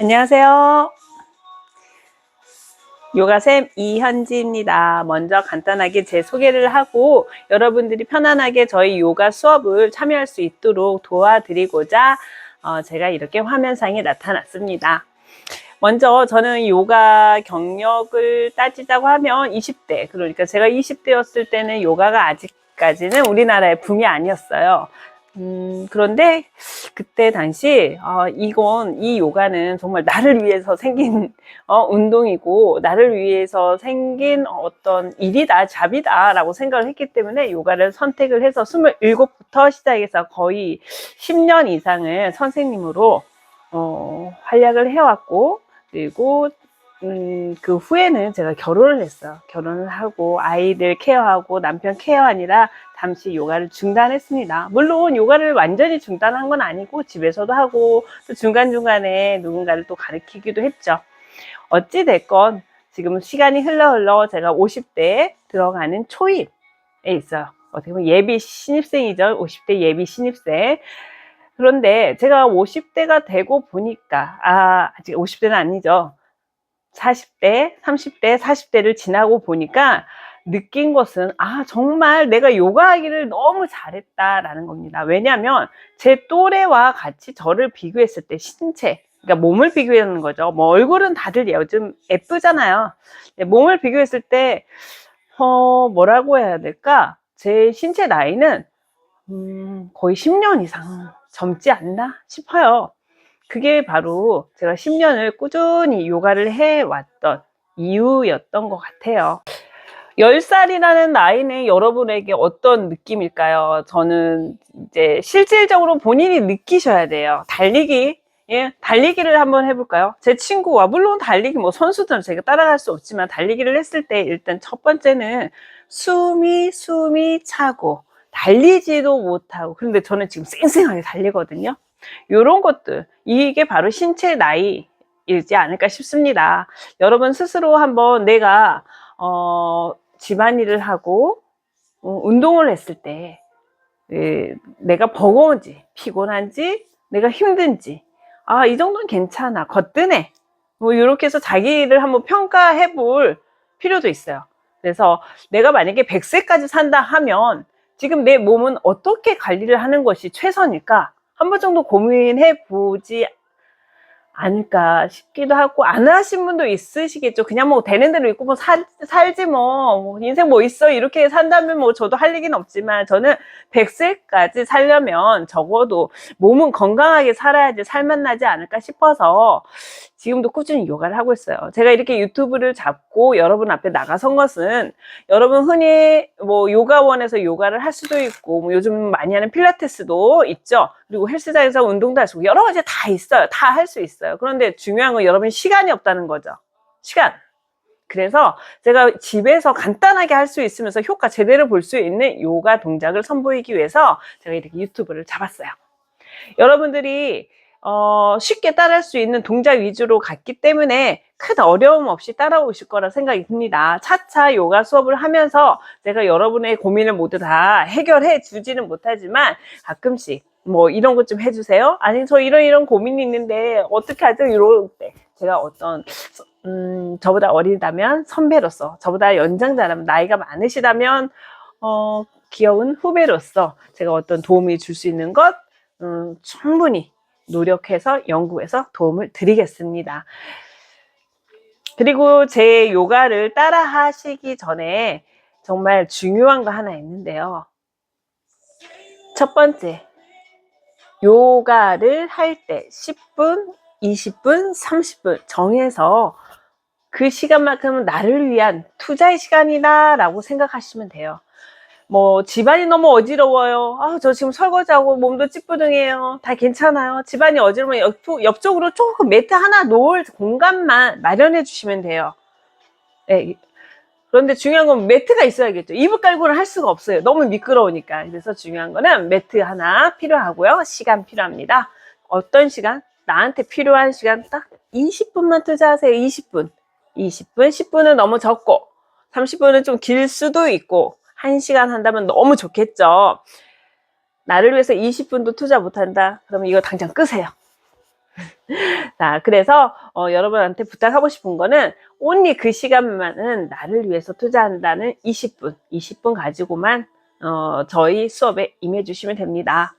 안녕하세요. 요가쌤 이현지입니다. 먼저 간단하게 제 소개를 하고 여러분들이 편안하게 저희 요가 수업을 참여할 수 있도록 도와드리고자 어, 제가 이렇게 화면상에 나타났습니다. 먼저 저는 요가 경력을 따지자고 하면 20대, 그러니까 제가 20대였을 때는 요가가 아직 까지는 우리나라의 붐이 아니었어요. 음, 그런데 그때 당시 어, 이건 이 요가는 정말 나를 위해서 생긴 어, 운동이고 나를 위해서 생긴 어떤 일이다 잡이다 라고 생각을 했기 때문에 요가를 선택을 해서 27부터 시작해서 거의 10년 이상을 선생님으로 어, 활약을 해왔고 그리고 음, 그 후에는 제가 결혼을 했어요. 결혼을 하고 아이들 케어하고 남편 케어하느라 잠시 요가를 중단했습니다. 물론 요가를 완전히 중단한 건 아니고 집에서도 하고 또 중간중간에 누군가를 또 가르치기도 했죠. 어찌 됐건 지금 시간이 흘러 흘러 제가 50대에 들어가는 초입에 있어요. 어떻게 보면 예비 신입생이죠. 50대 예비 신입생. 그런데 제가 50대가 되고 보니까 아 아직 50대는 아니죠. 40대, 30대, 40대를 지나고 보니까 느낀 것은 아 정말 내가 요가하기를 너무 잘했다라는 겁니다. 왜냐하면 제 또래와 같이 저를 비교했을 때 신체, 그러니까 몸을 비교하는 거죠. 뭐 얼굴은 다들 요즘 예쁘잖아요. 네, 몸을 비교했을 때 어, 뭐라고 해야 될까? 제 신체 나이는 음, 거의 10년 이상 젊지 않나 싶어요. 그게 바로 제가 10년을 꾸준히 요가를 해왔던 이유였던 것 같아요. 10살이라는 나이는 여러분에게 어떤 느낌일까요? 저는 이제 실질적으로 본인이 느끼셔야 돼요. 달리기, 예, 달리기를 한번 해볼까요? 제 친구와, 물론 달리기 뭐 선수들은 제가 따라갈 수 없지만 달리기를 했을 때 일단 첫 번째는 숨이, 숨이 차고, 달리지도 못하고, 그런데 저는 지금 쌩쌩하게 달리거든요. 이런 것들, 이게 바로 신체 나이이지 않을까 싶습니다. 여러분 스스로 한번 내가, 어, 집안일을 하고, 어, 운동을 했을 때, 에, 내가 버거운지, 피곤한지, 내가 힘든지, 아, 이 정도는 괜찮아, 거뜬해. 뭐, 이렇게 해서 자기를 한번 평가해 볼 필요도 있어요. 그래서 내가 만약에 100세까지 산다 하면, 지금 내 몸은 어떻게 관리를 하는 것이 최선일까? 한 번 정도 고민해 보지 않을까 싶기도 하고 안 하신 분도 있으시겠죠. 그냥 뭐 되는 대로 있고 뭐 살, 살지 뭐, 뭐 인생 뭐 있어 이렇게 산다면 뭐 저도 할 얘기는 없지만 저는 100세까지 살려면 적어도 몸은 건강하게 살아야지 살만 나지 않을까 싶어서 지금도 꾸준히 요가를 하고 있어요. 제가 이렇게 유튜브를 잡고 여러분 앞에 나가선 것은 여러분 흔히 뭐 요가원에서 요가를 할 수도 있고 뭐 요즘 많이 하는 필라테스도 있죠. 그리고 헬스장에서 운동도 할 수 있고 여러 가지 다 있어요. 다 할 수 있어요. 그런데 중요한 건 여러분 시간이 없다는 거죠. 시간. 그래서 제가 집에서 간단하게 할 수 있으면서 효과 제대로 볼 수 있는 요가 동작을 선보이기 위해서 제가 이렇게 유튜브를 잡았어요. 여러분들이 어, 쉽게 따라할 수 있는 동작 위주로 갔기 때문에 큰 어려움 없이 따라오실 거라 생각이 듭니다. 차차 요가 수업을 하면서 제가 여러분의 고민을 모두 다 해결해 주지는 못하지만 가끔씩 뭐 이런 것 좀 해주세요. 아니 저 이런 이런 고민이 있는데 어떻게 하죠? 이럴 때 제가 어떤 음, 저보다 어리다면 선배로서 저보다 연장자라면 나이가 많으시다면 어, 귀여운 후배로서 제가 어떤 도움이 줄 수 있는 것 음, 충분히 노력해서 연구해서 도움을 드리겠습니다. 그리고 제 요가를 따라 하시기 전에 정말 중요한 거 하나 있는데요. 첫 번째, 요가를 할 때 10분, 20분, 30분 정해서 그 시간만큼은 나를 위한 투자의 시간이다 라고 생각하시면 돼요. 뭐 집안이 너무 어지러워요. 아, 저 지금 설거지하고 몸도 찌뿌둥해요. 다 괜찮아요. 집안이 어지러우면 옆, 옆쪽으로 조금 매트 하나 놓을 공간만 마련해 주시면 돼요. 네. 그런데 중요한 건 매트가 있어야겠죠. 이불 깔고는 할 수가 없어요. 너무 미끄러우니까. 그래서 중요한 거는 매트 하나 필요하고요. 시간 필요합니다. 어떤 시간? 나한테 필요한 시간 딱 20분만 투자하세요. 20분. 20분, 10분은 너무 적고 30분은 좀 길 수도 있고 1시간 한다면 너무 좋겠죠. 나를 위해서 20분도 투자 못한다? 그러면 이거 당장 끄세요. 자, 그래서 어, 여러분한테 부탁하고 싶은 거는 온리 그 시간만은 나를 위해서 투자한다는 20분, 20분 가지고만 어, 저희 수업에 임해 주시면 됩니다.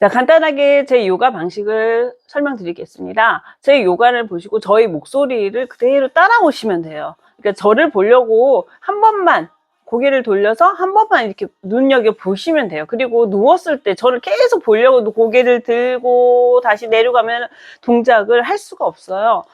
자, 간단하게 제 요가 방식을 설명드리겠습니다. 제 요가를 보시고 저희 목소리를 그대로 따라오시면 돼요. 그러니까 저를 보려고 한 번만 고개를 돌려서 한 번만 이렇게 눈여겨 보시면 돼요. 그리고 누웠을 때 저를 계속 보려고 고개를 들고 다시 내려가면 동작을 할 수가 없어요.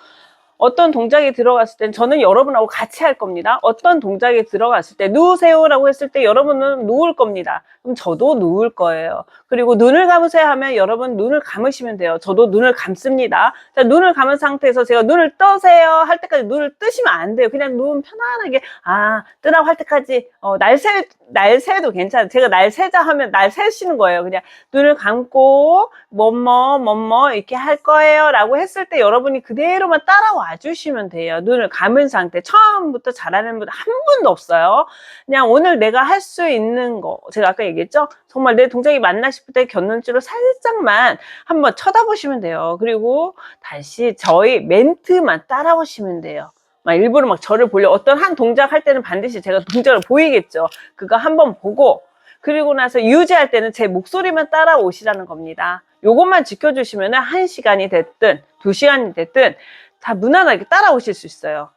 어떤 동작이 들어갔을 땐 저는 여러분하고 같이 할 겁니다. 어떤 동작이 들어갔을 때 누우세요라고 했을 때 여러분은 누울 겁니다. 그럼 저도 누울 거예요. 그리고 눈을 감으세요 하면 여러분 눈을 감으시면 돼요. 저도 눈을 감습니다. 자, 눈을 감은 상태에서 제가 눈을 떠세요 할 때까지 눈을 뜨시면 안 돼요. 그냥 눈 편안하게 아 뜨라고 할 때까지 어, 날새 날새도 괜찮아요. 제가 날새자 하면 날 새시는 거예요. 그냥 눈을 감고 뭐뭐 뭐뭐 이렇게 할 거예요라고 했을 때 여러분이 그대로만 따라와 주시면 돼요. 눈을 감은 상태 처음부터 잘하는 분 한 분도 없어요. 그냥 오늘 내가 할 수 있는 거 제가 아까 얘기했죠. 정말 내 동작이 맞나 싶을 때 곁눈질로 살짝만 한번 쳐다보시면 돼요. 그리고 다시 저희 멘트만 따라오시면 돼요. 막 일부러 막 저를 보려 어떤 한 동작 할 때는 반드시 제가 동작을 보이겠죠. 그거 한번 보고 그리고 나서 유지할 때는 제 목소리만 따라오시라는 겁니다. 요것만 지켜주시면 한 시간이 됐든 두 시간이 됐든 다 무난하게 따라오실 수 있어요.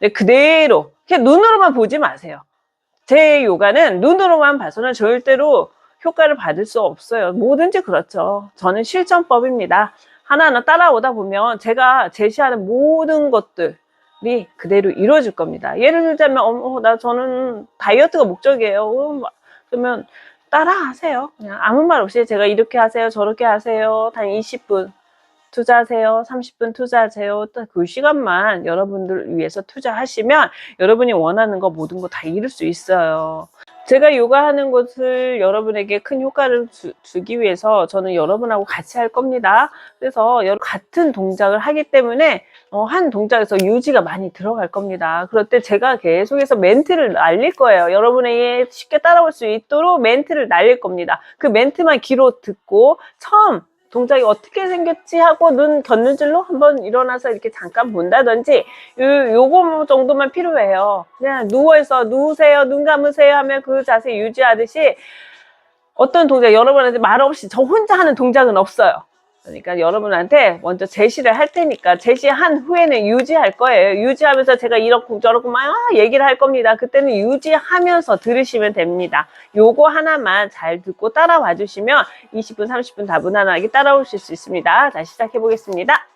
네, 그대로 그냥 눈으로만 보지 마세요. 제 요가는 눈으로만 봐서는 절대로 효과를 받을 수 없어요. 뭐든지 그렇죠. 저는 실전법입니다. 하나하나 따라오다 보면 제가 제시하는 모든 것들이 그대로 이루어질 겁니다. 예를 들자면, 어, 나 저는 다이어트가 목적이에요. 어, 그러면 따라 하세요. 그냥 아무 말 없이 제가 이렇게 하세요. 저렇게 하세요. 단 20분 투자하세요. 30분 투자하세요. 딱그 시간만 여러분들 위해서 투자하시면 여러분이 원하는 거 모든 거 다 이룰 수 있어요. 제가 요가하는 것을 여러분에게 큰 효과를 주, 기 위해서 저는 여러분하고 같이 할 겁니다. 그래서 여러 같은 동작을 하기 때문에 어, 한 동작에서 유지가 많이 들어갈 겁니다. 그럴 때 제가 계속해서 멘트를 날릴 거예요. 여러분에게 쉽게 따라올 수 있도록 멘트를 날릴 겁니다. 그 멘트만 귀로 듣고 처음 동작이 어떻게 생겼지 하고 눈 곁눈질로 한번 일어나서 이렇게 잠깐 본다든지 요, 요거 정도만 필요해요. 그냥 누워서 누우세요, 눈 감으세요 하면 그 자세 유지하듯이 어떤 동작 여러분한테 말 없이 저 혼자 하는 동작은 없어요. 그러니까 여러분한테 먼저 제시를 할 테니까 제시한 후에는 유지할 거예요. 유지하면서 제가 이렇고 저렇고 막 얘기를 할 겁니다. 그때는 유지하면서 들으시면 됩니다. 요거 하나만 잘 듣고 따라와 주시면 20분, 30분 다 무난하게 따라오실 수 있습니다. 자, 시작해 보겠습니다.